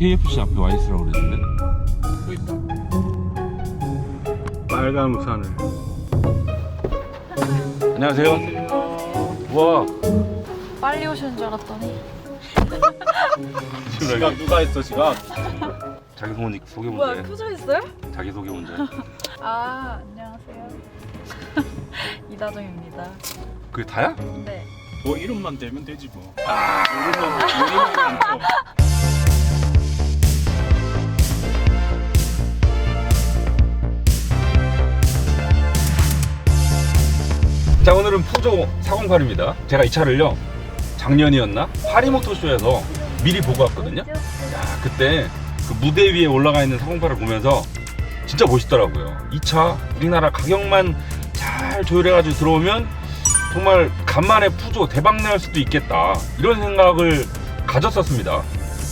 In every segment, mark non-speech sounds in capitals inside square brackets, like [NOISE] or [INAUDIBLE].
KFC 앞에 와 있으라고 그랬는데 또 있다. 빨간 우산을. 안녕하세요 와 빨리 오시는 줄 알았더니 지각 누가 했어 지각? 자기 소개 소개 뭐야 문제 켜져 있어요? 자기 소개 문제 아 안녕하세요 [LAUGHS] 이다정입니다 그게 다야? 네 뭐 이름만 대면 되지 뭐. 이름만 이름만 자 오늘은 푸조 408입니다. 제가 이 차를요 작년이었나? 파리모토쇼에서 미리 보고 왔거든요. 야 그때 그 무대 위에 올라가 있는 408을 보면서 진짜 멋있더라고요. 이 차 우리나라 가격만 잘 조율해가지고 들어오면 정말 간만에 푸조 대박 날 수도 있겠다. 이런 생각을 가졌었습니다.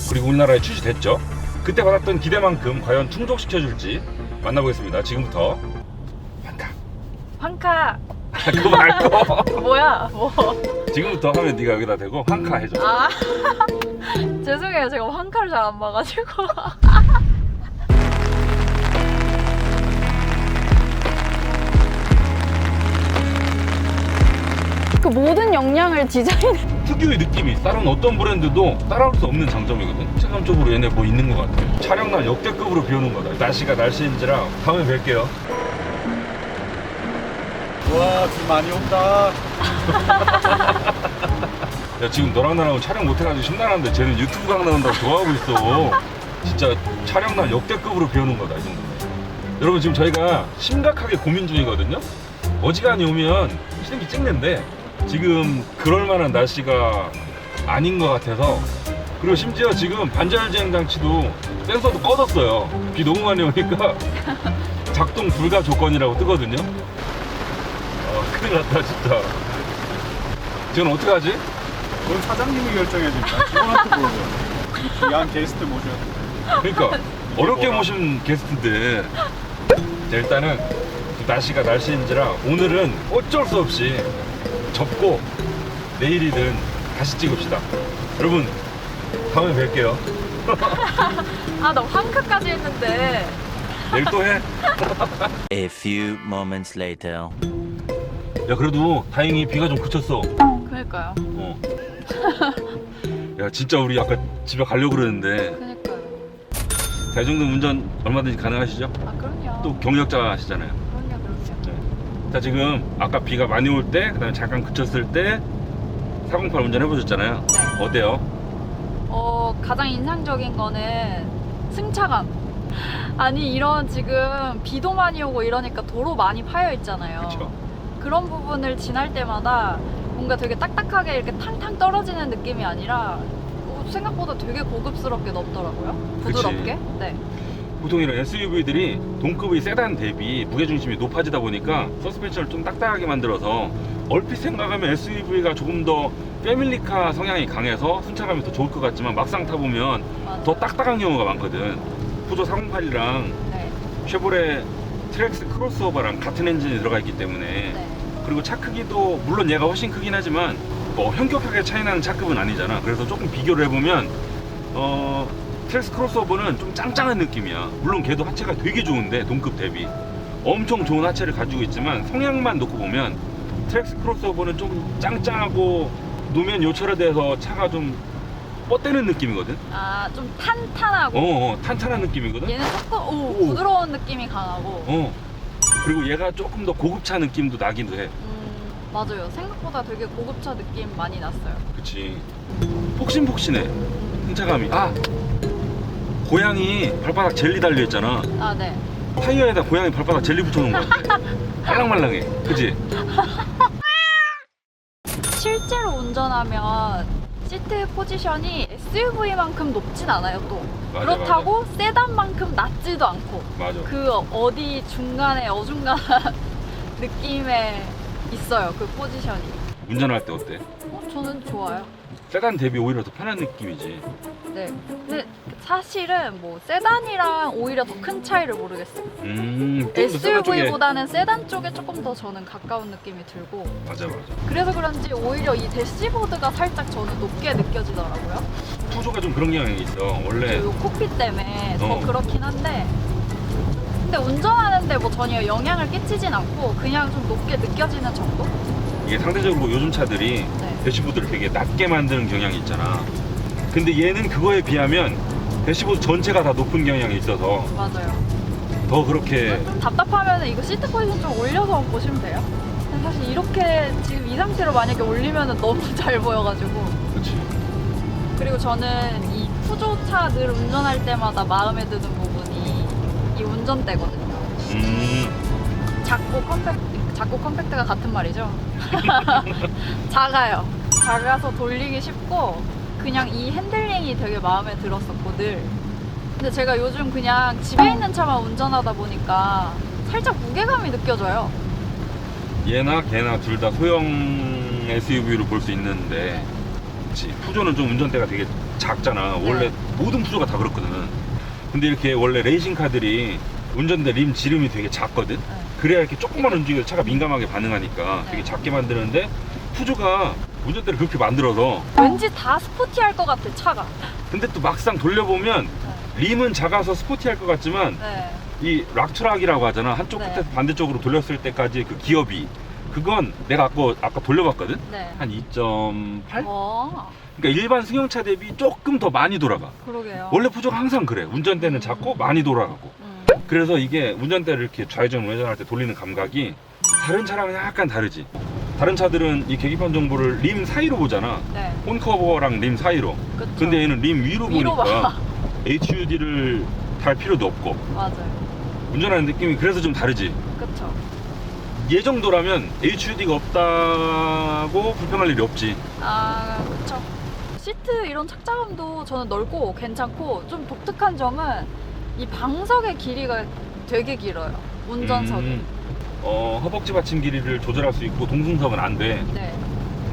그리고 우리나라에 출시됐죠. 그때 받았던 기대만큼 과연 충족시켜줄지 만나보겠습니다. 지금부터 환타 황카 그거 말고. [LAUGHS] 뭐야 뭐. 지금부터 하면 네가 여기다 대고 황카 해줘. 아 [LAUGHS] 죄송해요. 제가 황카를 잘안 봐가지고. [LAUGHS] 그 모든 역량을 디자인 특유의 느낌이 다른 어떤 브랜드도 따라올 수 없는 장점이거든. 체감적으로 얘네 뭐 있는 것 같아. 촬영 날 역대급으로 비오는 거다. 날씨가 날씨인지라 다음에 뵐게요 와 비 많이 온다. [LAUGHS] 야 지금 너랑 나랑 촬영 못해가지고 심란한데 쟤는 유튜브 강 나온다고 좋아하고 있어. 진짜 촬영 날 역대급으로 비오는 거다 이 정도면. 여러분 지금 저희가 심각하게 고민 중이거든요? 어지간히 오면 실기 찍는데 지금 그럴 만한 날씨가 아닌 것 같아서 그리고 심지어 지금 반절주행 장치도 센서도 꺼졌어요. 비 너무 많이 오니까. [LAUGHS] 작동 불가 조건이라고 뜨거든요. 어, 큰일 났다 진짜 지금 어떻게 하지? 그건 사장님이 결정해야 됩니다. 직원한테 물어보요. 이 귀한 게스트 모셔야 돼. 그러니까 어렵게 뭐라. 모신 게스트인데 자, 일단은 날씨가 날씨인지라 오늘은 어쩔 수 없이 접고 내일이든 다시 찍읍시다 여러분 다음에 뵐게요 아나 황카까지 했는데 내일 또 해? A few moments later. 야 그래도 다행히 비가 좀 그쳤어 그니까요 어. 야 진짜 우리 아까 집에 가려고 그러는데 그니까요 자, 이 정도 운전 얼마든지 가능하시죠? 아 그럼요 또 경력자시잖아요 그럼요 그럼요 자 지금 아까 비가 많이 올 때 그다음에 잠깐 그쳤을 때 408 운전해 보셨잖아요 네. 어때요? 어, 가장 인상적인 거는 승차감. 아니, 이런 지금 비도 많이 오고 이러니까 도로 많이 파여 있잖아요. 그쵸 런 부분을 지날 때마다 뭔가 되게 딱딱하게 이렇게 탕탕 떨어지는 느낌이 아니라 어, 생각보다 되게 고급스럽게 넘더라고요. 그치. 부드럽게. 네. 보통 이런 SUV들이 동급의 세단 대비 무게중심이 높아지다 보니까 서스펜션을 좀 딱딱하게 만들어서 얼핏 생각하면 SUV가 조금 더 패밀리카 성향이 강해서 순차감이 더 좋을 것 같지만 막상 타보면 맞아요. 더 딱딱한 경우가 많거든 푸조 408이랑 네. 쉐보레 트랙스 크로스오버랑 같은 엔진이 들어가 있기 때문에 네. 그리고 차 크기도 물론 얘가 훨씬 크긴 하지만 뭐 현격하게 차이나는 차급은 아니잖아. 그래서 조금 비교를 해보면 어 트렉스 크로스오버는 좀 짱짱한 느낌이야. 물론 걔도 하체가 되게 좋은데 동급 대비 엄청 좋은 하체를 가지고 있지만 성향만 놓고 보면 트렉스 크로스오버는 좀 짱짱하고 노면 요철화돼서 차가 좀 뻗대는 느낌이거든. 아, 좀 탄탄하고. 어, 어 탄탄한 느낌이거든. 얘는 조금 오, 오. 부드러운 느낌이 강하고. 어 그리고 얘가 조금 더 고급차 느낌도 나기도 해. 음, 맞아요. 생각보다 되게 고급차 느낌 많이 났어요. 그치 폭신폭신해 승차감이 아 고양이 발바닥 젤리 달려있잖아 아, 네. 타이어에다 고양이 발바닥 젤리 붙여놓은 거 같아 말랑말랑해 그치? [LAUGHS] 실제로 운전하면 시트 포지션이 SUV만큼 높진 않아요 또. 맞아, 그렇다고 세단만큼 낮지도 않고 맞아. 그 어디 중간에 어중간한 [LAUGHS] 느낌에 있어요 그 포지션이. 운전할 때 어때? 어, 저는 좋아요 세단 대비 오히려 더 편한 느낌이지. 네. 근데 사실은 뭐 세단이랑 오히려 더 큰 차이를 모르겠어요. 음, 좀더 세단 쪽에 SUV보다는 세단 쪽에 조금 더 저는 가까운 느낌이 들고. 맞아 맞아. 그래서 그런지 오히려 이 대시보드가 살짝 저는 높게 느껴지더라고요. 푸조가 좀 그런 경향이 있어. 원래 요 코피 때문에 더 어. 그렇긴 한데. 근데 운전하는데 뭐 전혀 영향을 끼치진 않고 그냥 좀 높게 느껴지는 정도? 이게 상대적으로 요즘 차들이 네. 대시보드를 되게 낮게 만드는 경향이 있잖아. 근데 얘는 그거에 비하면 대시보드 전체가 다 높은 경향이 있어서 맞아요. 더 그렇게 좀 답답하면 이거 시트 포지션 좀 올려서 보시면 돼요. 근데 사실 이렇게 지금 이 상태로 만약에 올리면 너무 [LAUGHS] 잘 보여가지고 그렇지. 그리고 저는 이 푸조차 늘 운전할 때마다 마음에 드는 부분이 이 운전대거든요. 음, 작고 컴팩트, 작고 컴팩트가 같은 말이죠. [LAUGHS] 작아요. 작아서 돌리기 쉽고 그냥 이 핸들링이 되게 마음에 들었었고 늘. 근데 제가 요즘 그냥 집에 있는 차만 운전하다 보니까 살짝 무게감이 느껴져요. 얘나 걔나 둘 다 소형 SUV로 볼 수 있는데 그치. 푸조는 좀 운전대가 되게 작잖아. 원래 네. 모든 푸조가 다 그렇거든. 근데 이렇게 원래 레이싱카들이 운전대 림 지름이 되게 작거든. 그래야 이렇게 조금만 움직여도 차가 민감하게 반응하니까 네. 되게 작게 만드는데 푸조가 운전대를 그렇게 만들어서 왠지 다 스포티할 것 같아 차가. 근데 또 막상 돌려보면 림은 작아서 스포티할 것 같지만 네. 이 락트락이라고 하잖아 한쪽 네. 끝에서 반대쪽으로 돌렸을 때까지 그 기업이 그건 내가 아까, 아까 돌려봤거든 네. 한 2.8? 어, 그러니까 일반 승용차 대비 조금 더 많이 돌아가 그러게요. 원래 푸조가 항상 그래 운전대는 작고 많이 돌아가고 음, 그래서 이게 운전대를 이렇게 좌회전 우회전할 때 돌리는 감각이 다른 차랑은 약간 다르지 다른 차들은 이 계기판 정보를 림 사이로 보잖아 네. 폰커버랑 림 사이로 그쵸. 근데 얘는 림 위로, 위로 보니까 봐. HUD를 달 필요도 없고 맞아요. 운전하는 느낌이 그래서 좀 다르지 그쵸. 얘 정도라면 HUD가 없다고 불평할 일이 없지 아, 그쵸. 시트 이런 착장감도 저는 넓고 괜찮고 좀 독특한 점은 이 방석의 길이가 되게 길어요. 운전석이. 음, 어, 허벅지 받침 길이를 조절할 수 있고 동승석은 안 돼 네.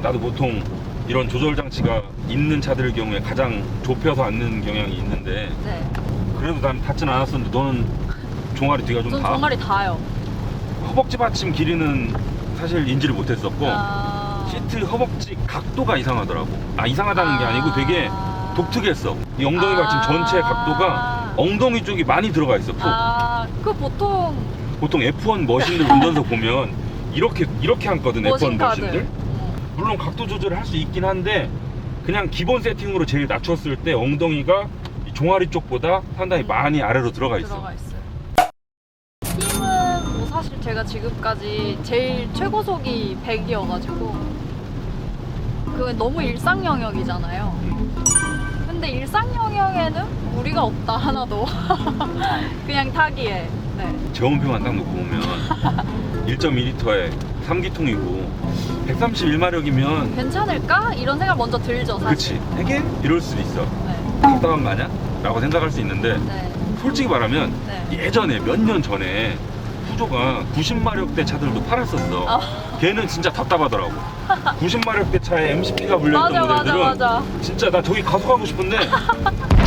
나도 보통 이런 조절 장치가 있는 차들 경우에 가장 좁혀서 앉는 경향이 있는데 네. 그래도 난 닿진 않았었는데 너는 종아리 뒤가 좀 전 닿아? 정말이 다요. 허벅지 받침 길이는 사실 인지를 못했었고 아... 시트 허벅지 각도가 이상하더라고 아 이상하다는 게 아니고 되게 아... 독특했어 이 엉덩이 받침 전체 각도가 엉덩이 쪽이 많이 들어가 있어 푹 아, 그 보통 보통 F1 머신들 운전석 보면 이렇게 이렇게 앉거든 F1 머신카드. 머신들 물론 각도 조절을 할 수 있긴 한데 그냥 기본 세팅으로 제일 낮췄을 때 엉덩이가 이 종아리 쪽보다 상당히 음. 많이 아래로 들어가 있어 들어가 있어요. 힘은 뭐 사실 제가 지금까지 제일 최고속이 100이어가지고 그건 너무 일상 영역이잖아요. 음. 근데 일상 영역에는 무리가 없다 하나도 [LAUGHS] 그냥 타기에. 네. 제원표만 딱 놓고 보면 [LAUGHS] 1.2리터에 3기통이고 131마력이면 괜찮을까? 이런 생각 먼저 들죠, 사실. 그치 되게 이럴 수도 있어 네. 답답한 마냐? 라고 생각할 수 있는데 네. 솔직히 말하면 네. 예전에 몇 년 전에 푸조가 90마력대 차들도 팔았었어. 아. 걔는 진짜 답답하더라고. [LAUGHS] 90마력대 차에 MCP가 불려있던 맞아, 맞아, 모델들은 맞아. 진짜 나 저기 가속하고 싶은데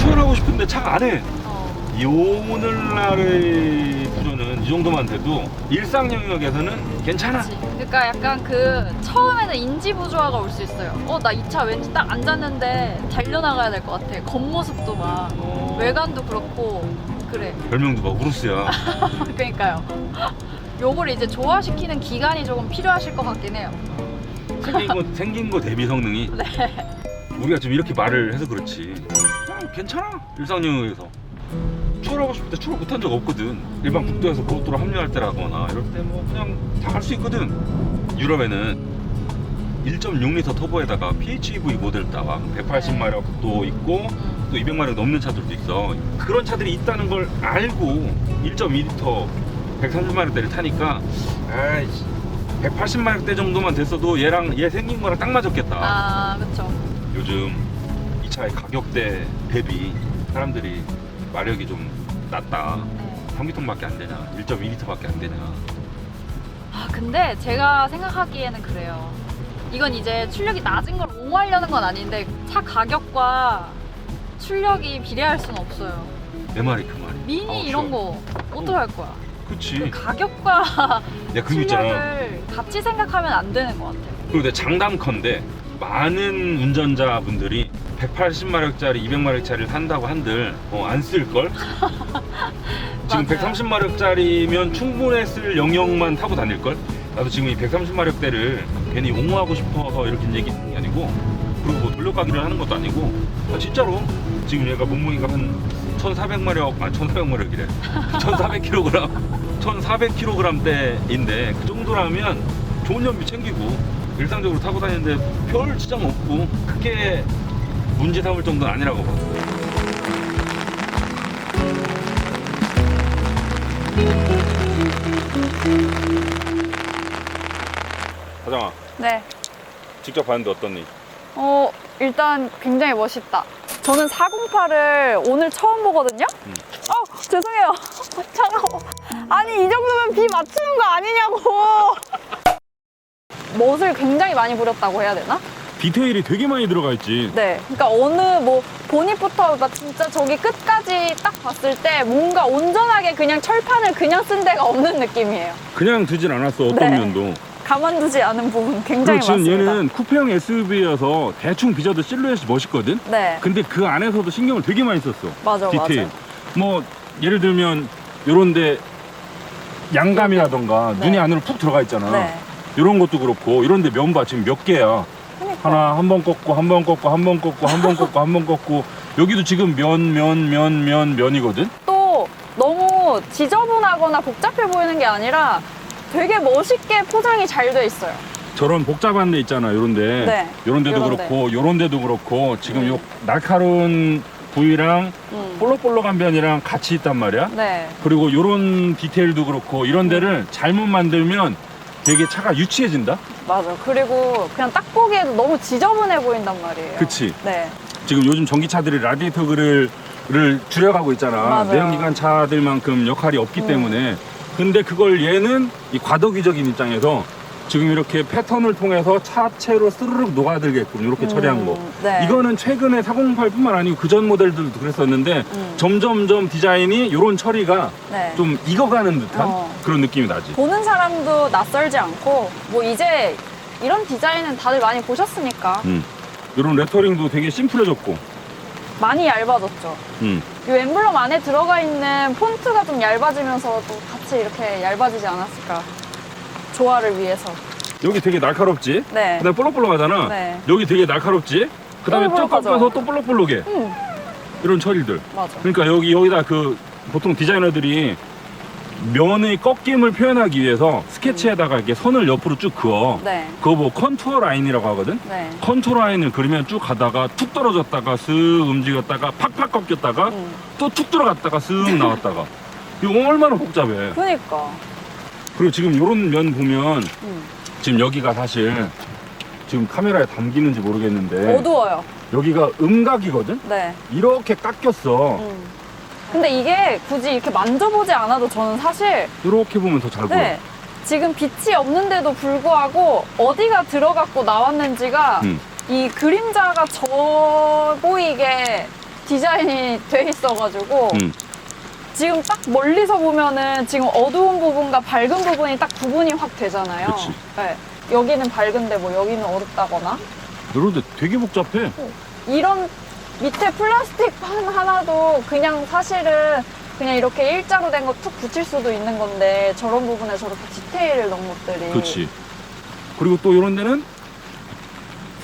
추월하고 싶은데 차가 안 해. 어. 이 오늘날의 푸조는 이 정도만 돼도 일상 영역에서는 괜찮아. 그치. 그러니까 약간 그 처음에는 인지 부조화가 올 수 있어요. 어, 나 이 차 왠지 딱 앉았는데 달려나가야 될 것 같아. 겉모습도 막 어, 외관도 그렇고 그래. 별명도 막 우루스야. [LAUGHS] 그러니까요. 요걸 이제 조화시키는 기간이 조금 필요하실 것 같긴 해요. 생긴 거, 생긴 거 대비 성능이 [LAUGHS] 네. 우리가 지금 이렇게 말을 해서 그렇지 괜찮아. 일상 영역에서. 추월하고 싶을 때 추월 못한 적 없거든. 일반 국도에서 고속도로 합류할 때라거나 이럴 때 뭐 그냥 다 할 수 있거든. 유럽에는 1.6L 터보에다가 PHEV 모델 따와 180마력도 있고 음. 또 200마력 넘는 차들도 있어. 그런 차들이 있다는 걸 알고 1.2L 130마력대를 타니까 아이씨. 180마력대 정도만 됐어도 얘랑 얘 생긴 거랑 딱 맞았겠다. 아, 그쵸. 요즘 이 차의 가격대 대비 사람들이 마력이 좀 낮다. 네. 3기통밖에 안 되냐? 1.2리터밖에 안 되냐? 아, 근데 제가 생각하기에는 그래요. 이건 이제 출력이 낮은 걸 옹호하려는 건 아닌데 차 가격과 출력이 비례할 수는 없어요. 내 말이 그 말이. 미니 아우, 이런. 거 어떡할 거야? 그치. 그 가격과 내가 그거 있잖아. 출력을 같이 생각하면 안 되는 것 같아요. 그리고 내 장담컨대 많은 운전자분들이 180마력짜리, 200마력짜리를 탄다고 한들 어, 안 쓸걸? [LAUGHS] 지금 맞아요. 130마력짜리면 충분했을 영역만 타고 다닐걸? 나도 지금 이 130마력대를 괜히 옹호하고 싶어서 이렇게 얘기하는 게 아니고 그리고 뭐 돌려가기를 하는 것도 아니고 아, 진짜로 지금 얘가 몸무게가 한 1400마력, 아 1400마력이래 1400kg 1400kg대인데 그 정도라면 좋은 연비 챙기고 일상적으로 타고 다니는데 별 지장 없고 크게 문제 삼을 정도는 아니라고 봐 사장아 네. 직접 봤는데 어떻니? 어, 일단 굉장히 멋있다. 저는 408을 오늘 처음 보거든요? 음. 어, 죄송해요. [LAUGHS] 차가워. 아니, 이 정도면 비 맞추는 거 아니냐고. 멋을 굉장히 많이 부렸다고 해야 되나? 디테일이 되게 많이 들어가 있지 네. 그러니까 어느 뭐 보닛부터 막 진짜 저기 끝까지 딱 봤을 때 뭔가 온전하게 그냥 철판을 그냥 쓴 데가 없는 느낌이에요. 그냥 두질 않았어 어떤 네. 면도 가만두지 않은 부분 굉장히 그리고 지금 많습니다. 얘는 쿠페형 SUV여서 대충 빚어도 실루엣이 멋있거든 네. 근데 그 안에서도 신경을 되게 많이 썼어 맞아, 디테일 맞아. 뭐 예를 들면 요런데 양감이라던가 네. 눈이 안으로 푹 들어가 있잖아 네. 이런 것도 그렇고 이런데 면 봐 지금 몇 개야 그러니까. 하나 한 번 꺾고 한 번 꺾고 한 번 꺾고 한 번 꺾고 한 번 꺾고 여기도 지금 면 면 면 면 면이거든 또 너무 지저분하거나 복잡해 보이는 게 아니라 되게 멋있게 포장이 잘 돼 있어요. 저런 복잡한 데 있잖아 요런데 네. 요런 데도 요런 그렇고 요런 데도 그렇고 지금 음. 요 날카로운 부위랑 음. 볼록볼록한 면이랑 같이 있단 말이야 네. 그리고 요런 디테일도 그렇고 이런 데를 잘못 만들면 되게 차가 유치해진다 맞아. 그리고 그냥 딱 보기에도 너무 지저분해 보인단 말이에요. 그치 네. 지금 요즘 전기차들이 라디에이터 그를 를 줄여가고 있잖아 맞아요. 내연기관 차들만큼 역할이 없기 음. 때문에 근데 그걸 얘는 이 과도기적인 입장에서 지금 이렇게 패턴을 통해서 차체로 스르륵 녹아들게끔 이렇게 처리한 거 네. 이거는 최근에 408뿐만 아니고 그전 모델들도 그랬었는데 음. 점점점 디자인이 이런 처리가 네. 좀 익어가는 듯한 어. 그런 느낌이 나지 보는 사람도 낯설지 않고 뭐 이제 이런 디자인은 다들 많이 보셨으니까 음. 이런 레터링도 되게 심플해졌고 많이 얇아졌죠. 음. 이 엠블럼 안에 들어가 있는 폰트가 좀 얇아지면서 또 같이 이렇게 얇아지지 않았을까. 조화를 위해서. 여기 되게 날카롭지 네. 그다음에 볼록볼록하잖아 네. 여기 되게 날카롭지 그다음에 또 볼록볼록하죠. 꺾어서 또 볼록볼록해 음, 이런 처리들 맞아. 그러니까 여기 여기다 그 보통 디자이너들이 면의 꺾임을 표현하기 위해서 스케치에다가 이렇게 선을 옆으로 쭉 그어 네. 그거 뭐 컨투어 라인이라고 하거든 네. 컨투어 라인을 그리면 쭉 가다가 툭 떨어졌다가 슥 움직였다가 팍팍 꺾였다가 음. 또 툭 들어갔다가 슥 나왔다가 이거 얼마나 복잡해 그니까. 그리고 지금 요런 면 보면 음. 지금 여기가 사실 지금 카메라에 담기는지 모르겠는데 어두워요. 여기가 음각이거든 네. 이렇게 깎였어 음. 근데 이게 굳이 이렇게 만져보지 않아도 저는 사실 이렇게 보면 더 잘 보여 네. 지금 빛이 없는데도 불구하고 어디가 들어갔고 나왔는지가 음. 이 그림자가 져 보이게 디자인이 돼 있어가지고 음. 지금 딱 멀리서 보면은 지금 어두운 부분과 밝은 부분이 딱 구분이 확 되잖아요. 그치. 네. 여기는 밝은데 뭐 여기는 어둡다거나 이런데 되게 복잡해 이런 밑에 플라스틱 판 하나도 그냥 사실은 그냥 이렇게 일자로 된 거 툭 붙일 수도 있는 건데 저런 부분에 저렇게 디테일을 넣은 것들이 그렇지 그리고 또 이런 데는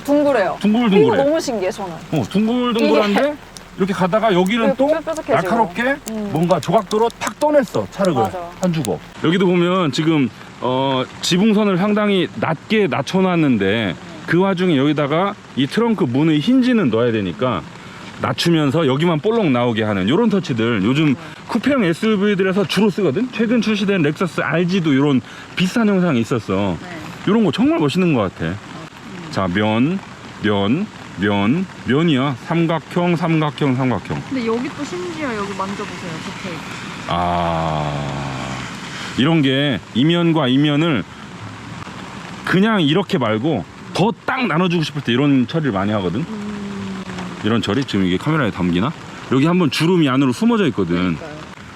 둥그래요. 이거 둥글둥글해 너무 신기해 저는. 어, 둥글둥글한데 이렇게 가다가 여기는 또 뾰족해지고. 날카롭게 음. 뭔가 조각도로 탁 떠냈어 차력을 맞아. 한 주고 여기도 보면 지금 어, 지붕선을 상당히 낮게 낮춰놨는데 그 와중에 여기다가 이 트렁크 문의 힌지는 넣어야 되니까 낮추면서 여기만 볼록 나오게 하는 이런 터치들 요즘 쿠페형 SUV들에서 주로 쓰거든 최근 출시된 렉서스 RG도 이런 비슷한 영상이 있었어 네. 이런 거 정말 멋있는 것 같아 자 면, 면, 면, 면이야. 삼각형 삼각형 삼각형. 근데 여기 또 심지어 여기 만져보세요 디테일. 아. 이런 게 이면과 이면을 그냥 이렇게 말고 더 딱 나눠주고 싶을 때 이런 처리를 많이 하거든? 이런 처리? 지금 이게 카메라에 담기나? 여기 한번 주름이 안으로 숨어져 있거든.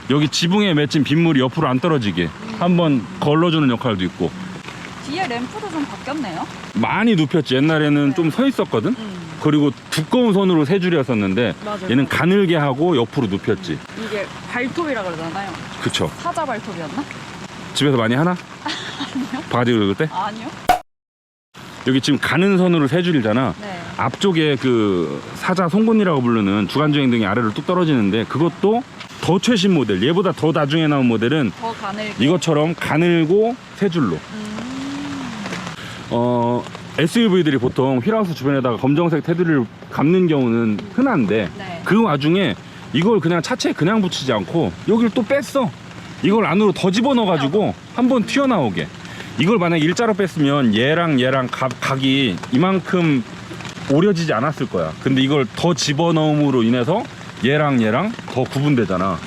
여기 지붕에 맺힌 빗물이 옆으로 안 떨어지게 한번 걸러주는 역할도 있고. 뒤에 램프도 좀 바뀌었네요. 많이 눕혔지. 옛날에는 네. 좀서 있었거든? 음. 그리고 두꺼운 선으로 세 줄이었었는데 맞아요. 얘는 가늘게 하고 옆으로 눕혔지 이게 발톱이라 그러잖아요. 그쵸 사자 발톱이었나? 집에서 많이 하나? 바가지 긁을 때? 아니요. 여기 지금 가는 선으로 세 줄이잖아 네. 앞쪽에 그 사자 송곳니라고 부르는 주간주행 등이 아래로 뚝 떨어지는데 그것도 더 최신 모델 얘보다 더 나중에 나온 모델은 더 가늘게. 이것처럼 가늘고 세 줄로 음. 어 SUV들이 보통 휠하우스 주변에다가 검정색 테두리를 감는 경우는 흔한데 네. 그 와중에 이걸 그냥 차체에 그냥 붙이지 않고 여기를 또 뺐어. 이걸 안으로 더 집어넣어 가지고 한번 튀어나오게. 이걸 만약 일자로 뺐으면 얘랑 얘랑 각, 각이 이만큼 오려지지 않았을 거야. 근데 이걸 더 집어넣음으로 인해서 얘랑 얘랑 더 구분되잖아.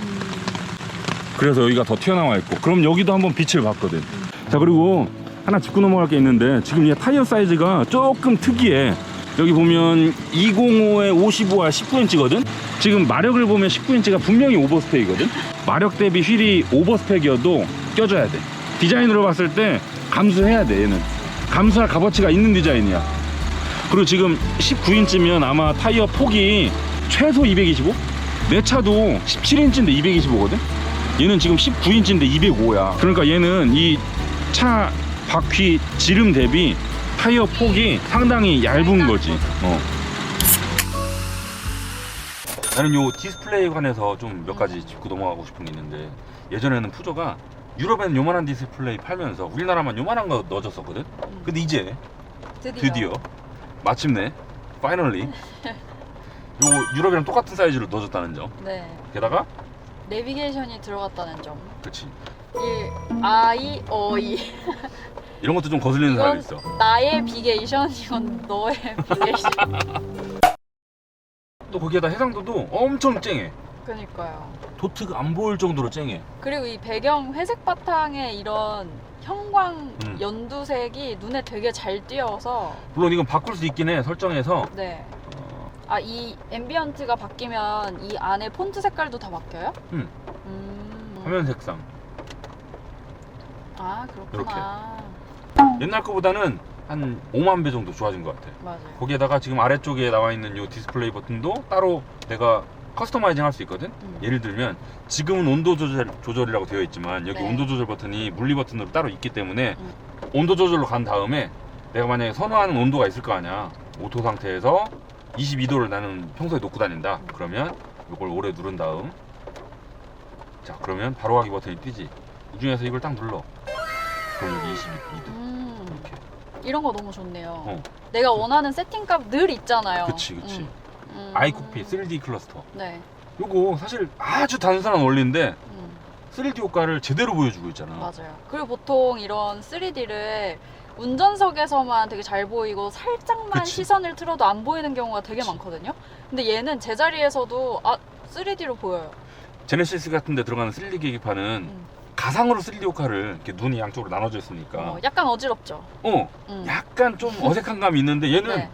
그래서 여기가 더 튀어나와 있고. 그럼 여기도 한번 빛을 봤거든. 자 그리고 하나 짚고 넘어갈 게 있는데 지금 이 타이어 사이즈가 조금 특이해 여기 보면 205에 55와 19인치거든 지금 마력을 보면 19인치가 분명히 오버스펙이거든 마력 대비 휠이 오버스펙이어도 껴줘야 돼 디자인으로 봤을 때 감수해야 돼 얘는 감수할 값어치가 있는 디자인이야 그리고 지금 19인치면 아마 타이어 폭이 최소 225? 내 차도 17인치인데 225거든? 얘는 지금 19인치인데 205야. 그러니까 얘는 이차 바퀴 지름 대비 타이어 폭이 상당히 얇은 거지. 어. 나는 요 디스플레이에 관해서 좀 몇 가지 짚고 넘어가고 싶은 게 있는데 예전에는 푸조가 유럽에는 요만한 디스플레이 팔면서 우리나라만 요만한 거 넣어줬었거든? 근데 이제 드디어. 마침내 파이널리 [LAUGHS] 요 유럽이랑 똑같은 사이즈로 넣어줬다는 점 네. 게다가 내비게이션이 들어갔다는 점. 그치 1. 아이, 어이. 이런 것도 좀 거슬리는 사람이 있어 나의 비게이션, 이건 너의 비게이션. [LAUGHS] 또 거기에다 해상도도 엄청 쨍해 그니까요. 도트가 안 보일 정도로 쨍해 그리고 이 배경 회색 바탕에 이런 형광 음. 연두색이 눈에 되게 잘 띄어서 물론 이건 바꿀 수 있긴 해 설정해서 네. 어, 아, 이 앰비언트가 바뀌면 이 안에 폰트 색깔도 다 바뀌어요? 음. 음. 화면 색상 아, 그렇구나. 옛날 거보다는 한 5만 배 정도 좋아진 것 같아. 맞아요. 거기에다가 지금 아래쪽에 나와 있는 이 디스플레이 버튼도 따로 내가 커스터마이징 할 수 있거든? 음. 예를 들면 지금은 온도 조절, 조절이라고 되어 있지만 여기 네. 온도 조절 버튼이 물리 버튼으로 따로 있기 때문에 음. 온도 조절로 간 다음에 내가 만약에 선호하는 온도가 있을 거 아니야. 오토 상태에서 22도를 나는 평소에 놓고 다닌다. 그러면 이걸 오래 누른 다음. 자 그러면 바로 하기 버튼이 뜨지. 이 중에서 이걸 딱 눌러 여기 22도 음. 이렇게 이런 거 너무 좋네요. 어 내가 원하는 세팅값 늘 있잖아요. 그치 그치 음. 음. 아이쿠피 3D 클러스터 네. 요거 사실 아주 단순한 원리인데 음. 3D 효과를 제대로 보여주고 있잖아 맞아요. 그리고 보통 이런 3D를 운전석에서만 되게 잘 보이고 살짝만 그치. 시선을 틀어도 안 보이는 경우가 되게 그치. 많거든요. 근데 얘는 제자리에서도 아 3D로 보여요. 제네시스 같은 데 들어가는 3D 계기판은 음. 가상으로 3D 효과를 이렇게 눈이 양쪽으로 나눠져 있으니까 어, 약간 어지럽죠. 어 음. 약간 좀 어색한 감이 있는데 얘는 네.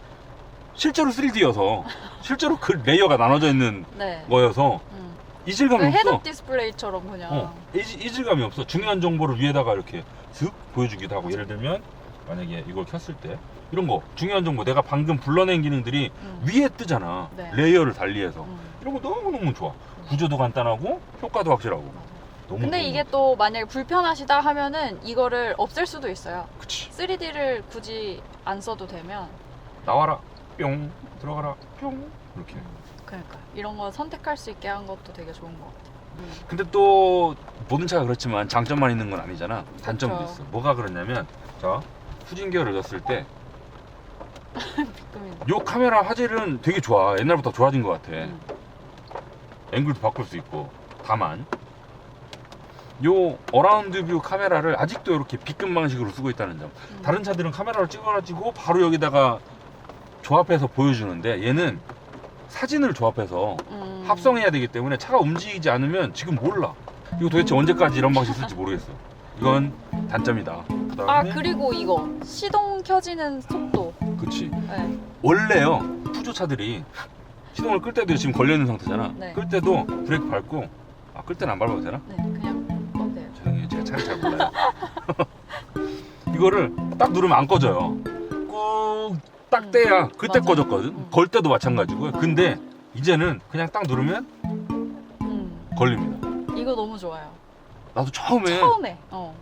실제로 3D여서 실제로 그 레이어가 나눠져 있는 [LAUGHS] 네. 거여서 음. 그 이질감이 없어 헤드업 디스플레이처럼 그냥. 어, 이질, 이질감이 없어 중요한 정보를 위에다가 이렇게 슥 보여주기도 하고 예를 들면 만약에 이걸 켰을 때 이런 거 중요한 정보 내가 방금 불러낸 기능들이 음. 위에 뜨잖아 네. 레이어를 달리해서 음. 이런 거 너무너무 좋아 구조도 간단하고 효과도 확실하고 너무 근데 좋은 이게 거. 또 만약에 불편하시다 하면은 이거를 없앨 수도 있어요. 그치 3D를 굳이 안 써도 되면 나와라 뿅 들어가라 뿅 이렇게 그러니까 이런 거 선택할 수 있게 한 것도 되게 좋은 것 같아요. 음. 근데 또 모든 차가 그렇지만 장점만 있는 건 아니잖아 단점도 그쵸. 있어 뭐가 그러냐면 자 후진 기어를 넣었을 때 [LAUGHS] 요 비끔이. 카메라 화질은 되게 좋아 옛날보다 좋아진 것 같아 음. 앵글도 바꿀 수 있고 다만 요 어라운드 뷰 카메라를 아직도 이렇게 비금 방식으로 쓰고 있다는 점 음. 다른 차들은 카메라로 찍어가지고 바로 여기다가 조합해서 보여주는데 얘는 사진을 조합해서 음. 합성해야 되기 때문에 차가 움직이지 않으면 지금 몰라 이거 도대체 언제까지 이런 방식 쓸지 모르겠어 이건 단점이다 그다음에 아 그리고 이거 시동 켜지는 속도. 그치 네. 원래요 푸조 차들이 시동을 끌 때도 지금 걸려 있는 상태잖아 네. 끌 때도 브레이크 밟고 아끌 때는 안 밟아도 되나? 네 제가 차를 잘 몰라요 이거를 딱 누르면 안 꺼져요. 꾹 딱 떼야 그때 맞아. 꺼졌거든. 음. 걸 때도 마찬가지고요. 근데 이제는 그냥 딱 누르면 음, 걸립니다. 이거 너무 좋아요. 나도 처음에 처음에. 어.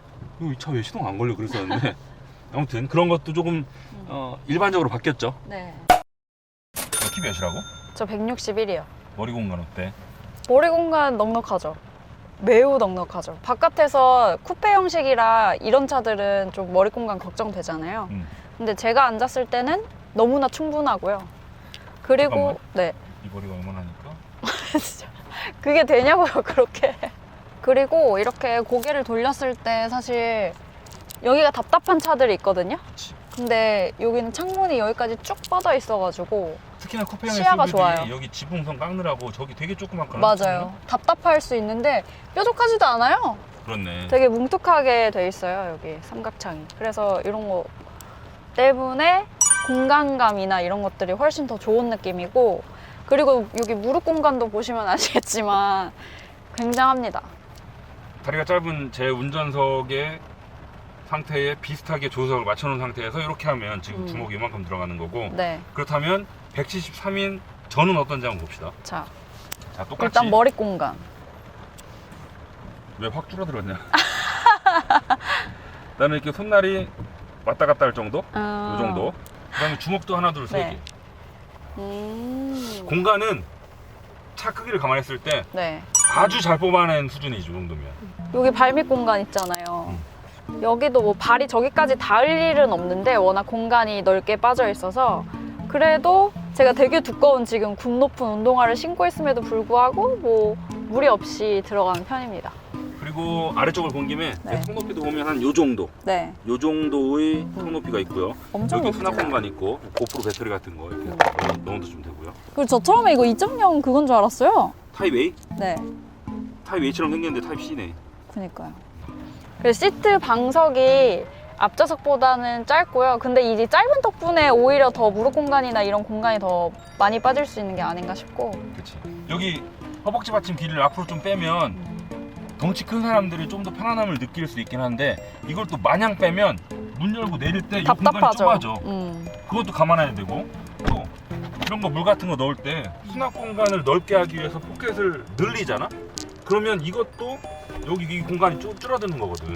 이 차 왜 시동 안 걸려 그랬었는데 [LAUGHS] 아무튼 그런 것도 조금 어, 일반적으로 바뀌었죠. 네. 키 몇이라고? 저 161이요. 머리 공간 어때? 머리 공간 넉넉하죠. 매우 넉넉하죠. 바깥에서 쿠페 형식이라 이런 차들은 좀 머리 공간 걱정되잖아요. 음. 근데 제가 앉았을 때는 너무나 충분하고요. 그리고 잠깐만. 네. 이 머리가 얼마나니까? [LAUGHS] 진짜 그게 되냐고요 그렇게 그리고 이렇게 고개를 돌렸을 때 사실 여기가 답답한 차들이 있거든요 그치. 근데 여기는 창문이 여기까지 쭉 뻗어 있어가지고 특히나 쿠페형 시야가 좋아요. 여기 지붕선 깎느라고 저기 되게 조그맣거든. 맞아요 답답할 수 있는데 뾰족하지도 않아요 그렇네. 되게 뭉툭하게 돼 있어요 여기 삼각창이 그래서 이런 거 때문에 공간감이나 이런 것들이 훨씬 더 좋은 느낌이고 그리고 여기 무릎 공간도 보시면 [LAUGHS] 아시겠지만 굉장합니다 다리가 짧은 제 운전석의 상태에 비슷하게 조석을 맞춰놓은 상태에서 이렇게 하면 지금 음. 주먹이 이만큼 들어가는 거고 네 그렇다면 173인 저는 어떤지 한번 봅시다. 자, 자 똑같이 일단 머리 공간. 왜 확 줄어들었냐? [LAUGHS] 나는 이렇게 손날이 왔다 갔다 할 정도? 음, 이 정도. 그다음에 주먹도 하나 둘세 개. 네. 음, 공간은 차 크기를 감안했을 때 네. 아주 잘 뽑아낸 수준이죠, 이 정도면. 여기 발밑 공간 있잖아요. 여기도 뭐 발이 저기까지 닿을 일은 없는데 워낙 공간이 넓게 빠져 있어서 그래도 제가 되게 두꺼운 지금 굽 높은 운동화를 신고 있음에도 불구하고 뭐 무리 없이 들어가는 편입니다. 그리고 아래쪽을 본 김에 네. 통 높이도 보면 한 요 정도, 네, 요 정도의 통 높이가 있고요. 엄청 여기 높죠. 수납 공간 있고 고프로 배터리 같은 거 이렇게 음. 넣어- 넣어도 좀 되고요. 그리고 저 처음에 이거 2.0 그건 줄 알았어요. 타입 A, 네, 타입 A처럼 생겼는데 타입 C네. 그니까요. 그리고 시트 방석이 앞좌석보다는 짧고요. 근데 이제 짧은 덕분에 오히려 더 무릎 공간이나 이런 공간이 더 많이 빠질 수 있는 게 아닌가 싶고. 그렇지. 여기 허벅지 받침 길이를 앞으로 좀 빼면 덩치 큰 사람들이 좀 더 편안함을 느낄 수 있긴 한데 이걸 또 마냥 빼면 문 열고 내릴 때 이 공간이 답답하죠. 좁아져. 음. 그것도 감안해야 되고 또 이런 거 물 같은 거 넣을 때 수납 공간을 넓게 하기 위해서 포켓을 늘리잖아. 그러면 이것도 여기 이 공간이 쭉 줄어드는 거거든.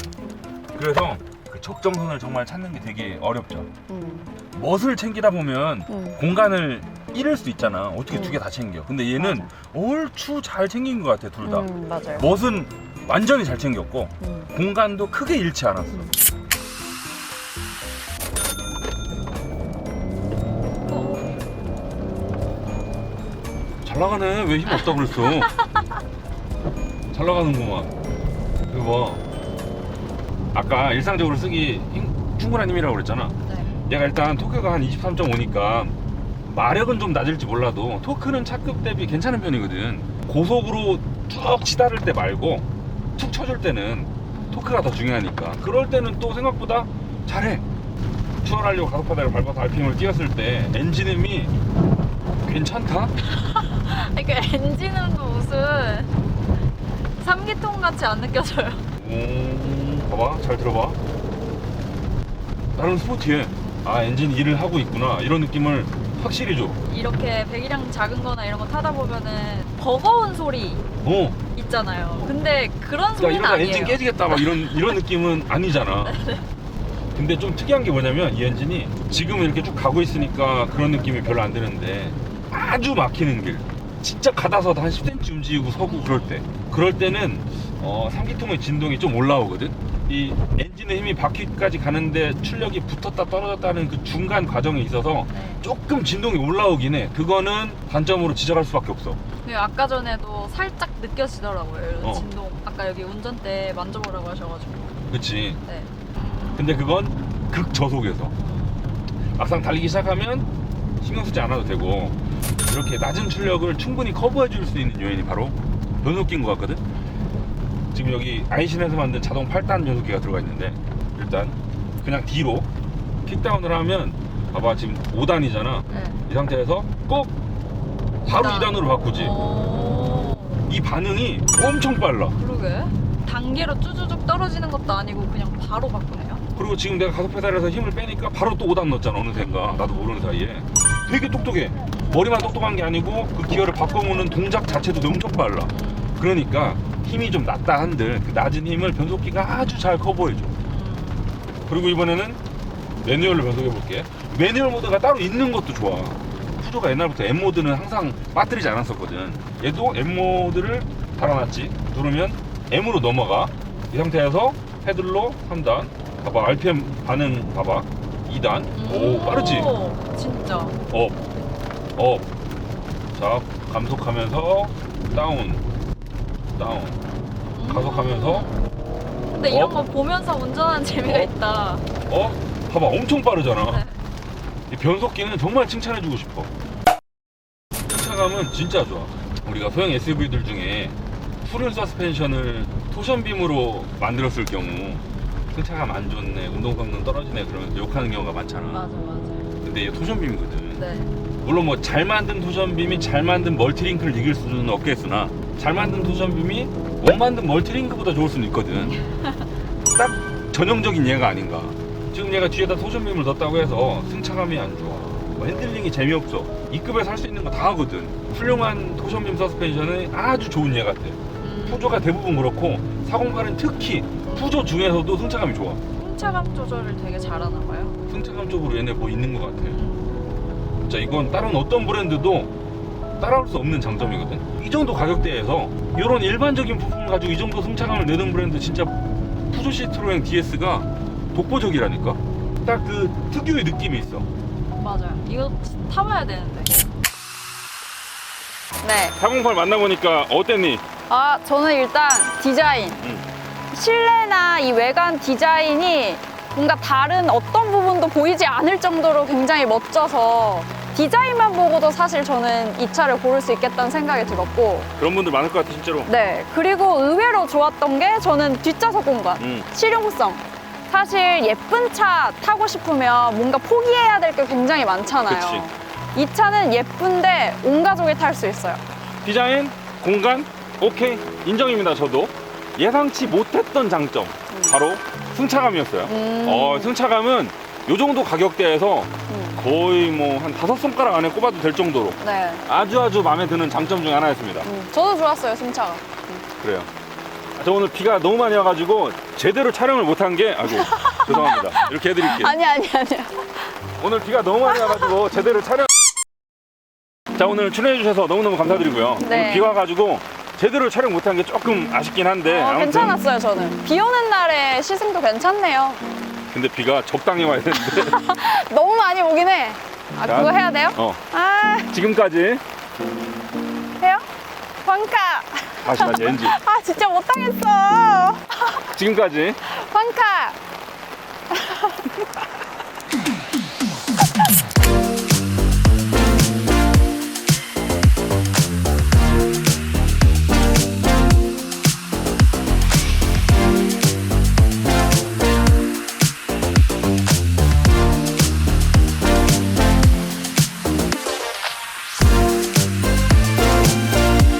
그래서 그 적정선을 정말 찾는 게 되게 어렵죠. 음. 멋을 챙기다 보면 음. 공간을 잃을 수 있잖아. 어떻게 음. 두개 다 챙겨. 근데 얘는. 얼추 잘 챙긴 것 같아, 둘 다. 음, 맞아요. 멋은 완전히 잘 챙겼고, 음. 공간도 크게 잃지 않았어. 음. 잘 나가네. 왜 힘 없다 그랬어? [LAUGHS] 잘 나가는구만. 이거 봐. 아까 일상적으로 쓰기 힘- 충분한 힘이라고 그랬잖아. 네. 얘가 일단 토크가 한 23.5니까 마력은 좀 낮을지 몰라도 토크는 차급 대비 괜찮은 편이거든. 고속으로 쭉 치다를 때 말고 툭 쳐줄 때는 토크가 더 중요하니까. 그럴 때는 또 생각보다 잘해. 추월하려고 가속바닥을 밟아서 RPM을 뛰었을 때 엔진음이 괜찮다? [LAUGHS] 그러니까 엔진음도 무슨 삼기통 같이 안 느껴져요. 오, 봐봐, 잘 들어봐. 나름 스포티해. 아, 엔진 일을 하고 있구나. 이런 느낌을 확실히 줘. 이렇게 배기량 작은 거나 이런 거 타다 보면은 버거운 소리 어. 있잖아요. 근데 그런 소리는 이러다 아니에요. 엔진 깨지겠다 막 이런 이런 [LAUGHS] 느낌은 아니잖아. 근데 좀 특이한 게 뭐냐면 이 엔진이 지금 이렇게 쭉 가고 있으니까 그런 느낌이 별로 안 드는데 아주 막히는 길 진짜 가다서도 한 10cm 움직이고 서고 그럴 때 그럴 때는 어, 3기통의 진동이 좀 올라오거든 이 엔진의 힘이 바퀴까지 가는데 출력이 붙었다 떨어졌다는 그 중간 과정에 있어서 네. 조금 진동이 올라오긴 해 그거는 단점으로 지적할 수밖에 없어 그리고 아까 전에도 살짝 느껴지더라고요. 이런 어. 진동. 아까 여기 운전대 만져보라고 하셔가지고. 그치 네. 근데 그건 극저속에서 막상 달리기 시작하면 신경 쓰지 않아도 되고 이렇게 낮은 출력을 충분히 커버해 줄 수 있는 요인이 바로 변속기인 것 같거든 지금 여기 아이신에서 만든 자동 8단 변속기가 들어가 있는데 일단 그냥 뒤로 킥다운을 하면 봐봐 지금 5단이잖아 네. 이 상태에서 꼭 바로 이단. 2단 으로 바꾸지 오. 이 반응이 엄청 빨라 그러게. 단계로 쭈쭈쭉 떨어지는 것도 아니고 그냥 바로 바꾸네요. 그리고 지금 내가 가속 페달에서 힘을 빼니까 바로 또 5단 넣었잖아 어느샌가 나도 모르는 사이에 되게 똑똑해 머리만 똑똑한 게 아니고 그 기어를 바꿔보는 동작 자체도 엄청 빨라. 그러니까 힘이 좀 낮다 한들 그 낮은 힘을 변속기가 아주 잘 커버해줘. 그리고 이번에는 매뉴얼로 변속해 볼게. 매뉴얼 모드가 따로 있는 것도 좋아. 푸조가 옛날부터 M 모드는 항상 빠뜨리지 않았었거든. 얘도 M 모드를 달아놨지. 누르면 M으로 넘어가. 이 상태에서 헤들로 3단. 봐봐 RPM 반응 봐봐. 2단. 오 빠르지? 오, 진짜. 업, 업. 자, 감속하면서 다운, 다운. 가속하면서 근데 이런 어? 거 보면서 운전하는 재미가 어? 있다. 어? 봐봐, 엄청 빠르잖아. 네. 이 변속기는 정말 칭찬해주고 싶어. 승차감은 진짜 좋아. 우리가 소형 SUV들 중에 풀은 서스펜션을 토션빔으로 만들었을 경우 승차감 안 좋네, 운동 성능 떨어지네 그러면서 욕하는 경우가 많잖아. 맞아, 맞아. 근데 얘 토션빔이거든. 네. 물론 뭐 잘 만든 토션빔이 잘 만든 멀티링크를 이길 수는 없겠으나 잘 만든 토션빔이 못 만든 멀티링크보다 좋을 수는 있거든. [LAUGHS] 딱 전형적인 얘가 아닌가. 지금 얘가 뒤에다 토션빔을 넣었다고 해서 승차감이 안 좋아. 뭐 핸들링이 재미없어. 이 급에서 할 수 있는 거 다 하거든. 훌륭한 토션빔 서스펜션은 아주 좋은 얘 같아. 음, 푸조가 대부분 그렇고 408은 특히 푸조 중에서도 승차감이 좋아. 승차감 조절을 되게 잘하나 봐요. 승차감 쪽으로 얘네 뭐 있는 것 같아 진짜 이건 다른 어떤 브랜드도 따라올 수 없는 장점이거든. 이 정도 가격대에서 이런 일반적인 부품을 가지고 이 정도 승차감을 내는 브랜드 진짜 푸조 시트로행 DS가 독보적이라니까. 딱 그 특유의 느낌이 있어. 맞아요. 이거 타봐야 되는데. 네. 408 만나보니까 어땠니? 아, 저는 일단 디자인. 응. 실내나 이 외관 디자인이 뭔가 다른 어떤 부분도 보이지 않을 정도로 굉장히 멋져서 디자인만 보고도 사실 저는 이 차를 고를 수 있겠다는 생각이 들었고 그런 분들 많을 것 같아 진짜로. 네 그리고 의외로 좋았던 게 저는 뒷좌석 공간 응. 실용성 사실 예쁜 차 타고 싶으면 뭔가 포기해야 될 게 굉장히 많잖아요 이 차는 예쁜데 온 가족이 탈 수 있어요 디자인, 공간, 오케이 인정입니다. 저도 예상치 못했던 장점 바로 승차감이었어요. 음. 어, 승차감은 요 정도 가격대에서 음. 거의 뭐 한 다섯 손가락 안에 꼽아도 될 정도로 네 아주 아주 마음에 드는 장점 중 하나였습니다. 음, 저도 좋았어요 승차가 그래요. 아, 저 오늘 비가 너무 많이 와가지고 제대로 촬영을 못한 게 아이고 [LAUGHS] 죄송합니다. 이렇게 해드릴게요. 아니 아니 아니야 오늘 비가 너무 많이 와가지고 제대로 촬영. 자 오늘 출연해주셔서 너무너무 감사드리고요. 네. 오늘 비 와가지고 제대로 촬영 못한 게 조금 아쉽긴 한데 어, 아무튼 괜찮았어요 저는 비 오는 날에 시승도 괜찮네요 근데 비가 적당히 와야 되는데. [LAUGHS] 너무 많이 오긴 해. 아, 그거 해야 돼요? 어. 아, 지금까지 해요? 황카. 다시 다시 NG. [LAUGHS] 아, 진짜 못하겠어. [LAUGHS] 지금까지 황카.